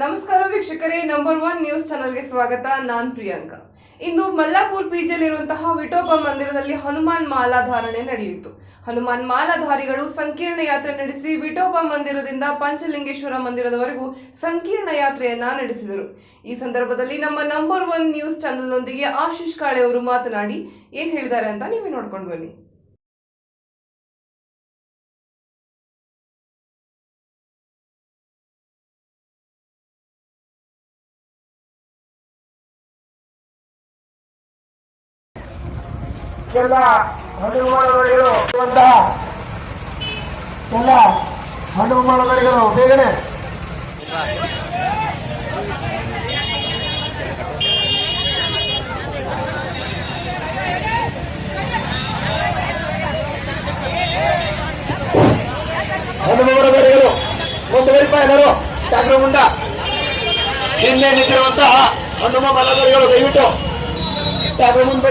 ನಮಸ್ಕಾರ ವೀಕ್ಷಕರೇ number one news ಚಾನೆಲ್ಗೆ ಸ್ವಾಗತ. ನಾನ್ ಪ್ರಿಯಾಂಕಾ. ಇಂದು ಮಲ್ಲಾಪುರ್ ಪಿಜಿಯಲ್ಲಿರುವಂತಹ ವಿಠೋಬ ಮಂದಿರದಲ್ಲಿ ಹನುಮಾನ್ ಮಾಲಾಧಾರಣೆ ನಡೆಯಿತು. ಹನುಮಾನ್ ಮಾಲಾಧಾರಿಗಳು ಸಂಕೀರ್ಣ ಯಾತ್ರೆ ನಡೆಸಿ ವಿಠೋಬ ಮಂದಿರದಿಂದ ಪಂಚಲಿಂಗೇಶ್ವರ ಮಂದಿರದವರೆಗೂ ಸಂಕೀರ್ಣ ಯಾತ್ರೆಯನ್ನ ನಡೆಸಿದರು. ಈ ಸಂದರ್ಭದಲ್ಲಿ ನಮ್ಮ ನಂಬರ್ ಒನ್ ನ್ಯೂಸ್ ಚಾನೆಲ್ನೊಂದಿಗೆ ಆಶೀಶ್ ಕಾಳೆ ಅವರು ಮಾತನಾಡಿ ಏನ್ ಹೇಳಿದ್ದಾರೆ ಅಂತ ನೀವೇ ನೋಡ್ಕೊಂಡು ಬನ್ನಿ. ಎಲ್ಲ ಇರುವಂತಹ ಎಲ್ಲ ಹನುಮಾನದರಿಗಳು ಬೇಗನೆ. ಹನುಮಾನದಡಿಗಳು ಒಂದು ವೈಪ ಎಲ್ಲರೂ ಜಾಗ್ರ ಮುಂದ. ಹಿಂದೆ ನಿಂತಿರುವಂತಹ ಮಲದರಿಗಳು ದಯವಿಟ್ಟು ಜಾಗ್ರ ಮುಂದೆ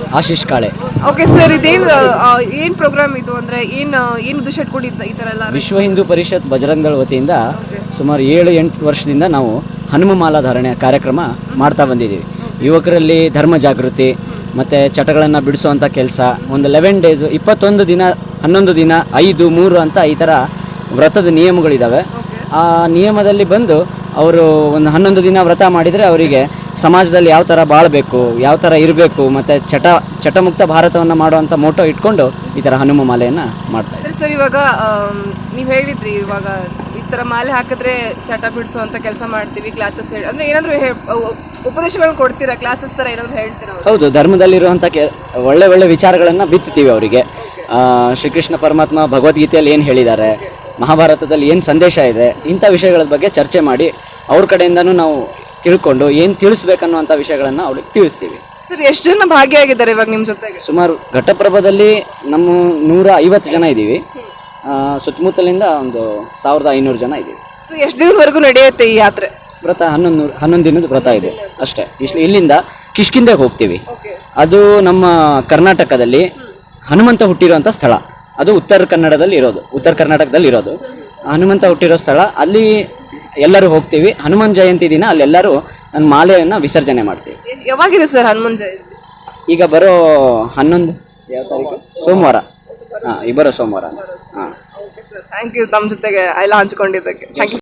ಆಶೀಶ್ ಕಾಳೆ. ಓಕೆ ಸರ್ ಇದೇನು ಏನು ಪ್ರೋಗ್ರಾಮ್ ಇದು? ಅಂದ್ರೆ ಏನು ಏನು ಉದ್ದೇಶ ಈ ಥರ ಎಲ್ಲ ವಿಶ್ವ ಹಿಂದೂ ಪರಿಷತ್ ಬಜರಂಗ ದಳ ವತಿಯಿಂದ ಸುಮಾರು ಏಳು ಎಂಟು ವರ್ಷದಿಂದ ನಾವು ಹನುಮ ಮಾಲಾಧಾರಣೆ ಕಾರ್ಯಕ್ರಮ ಮಾಡ್ತಾ ಬಂದಿದ್ದೀವಿ. ಯುವಕರಲ್ಲಿ ಧರ್ಮ ಜಾಗೃತಿ ಮತ್ತು ಚಟಗಳನ್ನು ಬಿಡಿಸುವಂಥ ಕೆಲಸ ಒಂದು ಲೆವೆನ್ ಡೇಸ್ ಇಪ್ಪತ್ತೊಂದು ದಿನ ಹನ್ನೊಂದು ದಿನ ಐದು ಮೂರು ಅಂತ ಈ ಥರ ವ್ರತದ ನಿಯಮಗಳಿದ್ದಾವೆ ಆ ನಿಯಮದಲ್ಲಿ ಬಂದು ಅವರು ಒಂದು ಹನ್ನೊಂದು ದಿನ ವ್ರತ ಮಾಡಿದರೆ ಅವರಿಗೆ ಸಮಾಜದಲ್ಲಿ ಯಾವ ಥರ ಬಾಳಬೇಕು ಯಾವ ಥರ ಇರಬೇಕು ಮತ್ತು ಚಟ ಚಟಮುಕ್ತ ಭಾರತವನ್ನು ಮಾಡುವಂಥ ಮೋಟೋ ಇಟ್ಕೊಂಡು ಈ ಥರ ಹನುಮ ಮಾಲೆಯನ್ನು ಮಾಡ್ತಾರೆ ಇದ್ದಾರೆ. ಸರ್ ಇವಾಗ ನೀವು ಹೇಳಿದ್ರಿ ಇವಾಗ ಈ ಥರ ಮಾಲೆ ಹಾಕಿದ್ರೆ ಚಟ ಬಿಡಿಸುವಂಥ ಕೆಲಸ ಮಾಡ್ತೀವಿ ಕ್ಲಾಸಸ್ ಹೇಳಿ ಅಂದರೆ ಏನಾದರೂ ಉಪದೇಶಗಳನ್ನ ಕೊಡ್ತೀರಾ ಕ್ಲಾಸಸ್ ಥರ ಏನಾದರೂ ಹೇಳ್ತೀರಾ ಹೌದು ಧರ್ಮದಲ್ಲಿರುವಂಥ ಕೆ ಒಳ್ಳೆ ಒಳ್ಳೆ ವಿಚಾರಗಳನ್ನು ಬಿತ್ತುತ್ತೀವಿ ಅವರಿಗೆ. ಶ್ರೀಕೃಷ್ಣ ಪರಮಾತ್ಮ ಭಗವದ್ಗೀತೆಯಲ್ಲಿ ಏನು ಹೇಳಿದ್ದಾರೆ ಮಹಾಭಾರತದಲ್ಲಿ ಏನು ಸಂದೇಶ ಇದೆ ಇಂಥ ವಿಷಯಗಳ ಬಗ್ಗೆ ಚರ್ಚೆ ಮಾಡಿ ಅವ್ರ ಕಡೆಯಿಂದನೂ ನಾವು ತಿಳ್ಕೊಂಡು ಏನು ತಿಳಿಸ್ಬೇಕನ್ನುವಂಥ ವಿಷಯಗಳನ್ನು ಅವ್ರಿಗೆ ತಿಳಿಸ್ತೀವಿ. ಸರ್ ಎಷ್ಟು ಜನ ಭಾಗಿಯಾಗಿದ್ದಾರೆ ಇವಾಗ ನಿಮ್ಮ ಜೊತೆ ಸುಮಾರು ಘಟಪ್ರಭದಲ್ಲಿ ನಮ್ಮ ನೂರ ಐವತ್ತು ಜನ ಇದ್ದೀವಿ. ಆ, ಸುತ್ತಮುತ್ತಲಿಂದ ಒಂದು ಸಾವಿರದ ಐನೂರು ಜನ ಇದ್ದೀವಿ. ಸರ್ ಎಷ್ಟು ದಿನದವರೆಗೂ ನಡೆಯುತ್ತೆ ಈ ಯಾತ್ರೆ? ವ್ರತ ಹನ್ನೊಂದು ಹನ್ನೊಂದು ದಿನದ ವ್ರತ ಇದೆ. ಅಷ್ಟೇ. ಇಷ್ಟು ಇಲ್ಲಿಂದ ಕಿಷ್ಕಿಂದೆ ಹೋಗ್ತೀವಿ. ಓಕೆ. ಅದು ನಮ್ಮ ಕರ್ನಾಟಕದಲ್ಲಿ ಹನುಮಂತ ಹುಟ್ಟಿರುವಂಥ ಸ್ಥಳ. ಅದು ಉತ್ತರ ಕನ್ನಡದಲ್ಲಿ ಇರೋದು ಉತ್ತರ ಕರ್ನಾಟಕದಲ್ಲಿ ಇರೋದು. ಹನುಮಂತ ಹುಟ್ಟಿರೋ ಸ್ಥಳ. ಅಲ್ಲಿ ಎಲ್ಲರೂ ಹೋಗ್ತೀವಿ. ಹನುಮಾನ್ ಜಯಂತಿ ದಿನ ಅಲ್ಲೆಲ್ಲರೂ ನನ್ನ ಮಾಲೆಯನ್ನು ವಿಸರ್ಜನೆ ಮಾಡ್ತೀವಿ. ಯಾವಾಗಿದೆ ಸರ್ ಹನುಮಾನ್ ಜಯಂತಿ? ಈಗ ಬರೋ ಹನ್ನೊಂದು ಯಾವ ತಾರೀಕು? ಸೋಮವಾರ. ಹಾಂ ಈ ಬರೋ ಸೋಮವಾರ. ಹಾಂ. ಥ್ಯಾಂಕ್ ಯು ನಮ್ಮ ಜೊತೆಗೆ ಎಲ್ಲ ಹಂಚ್ಕೊಂಡಿದ್ದಕ್ಕೆ. Thank you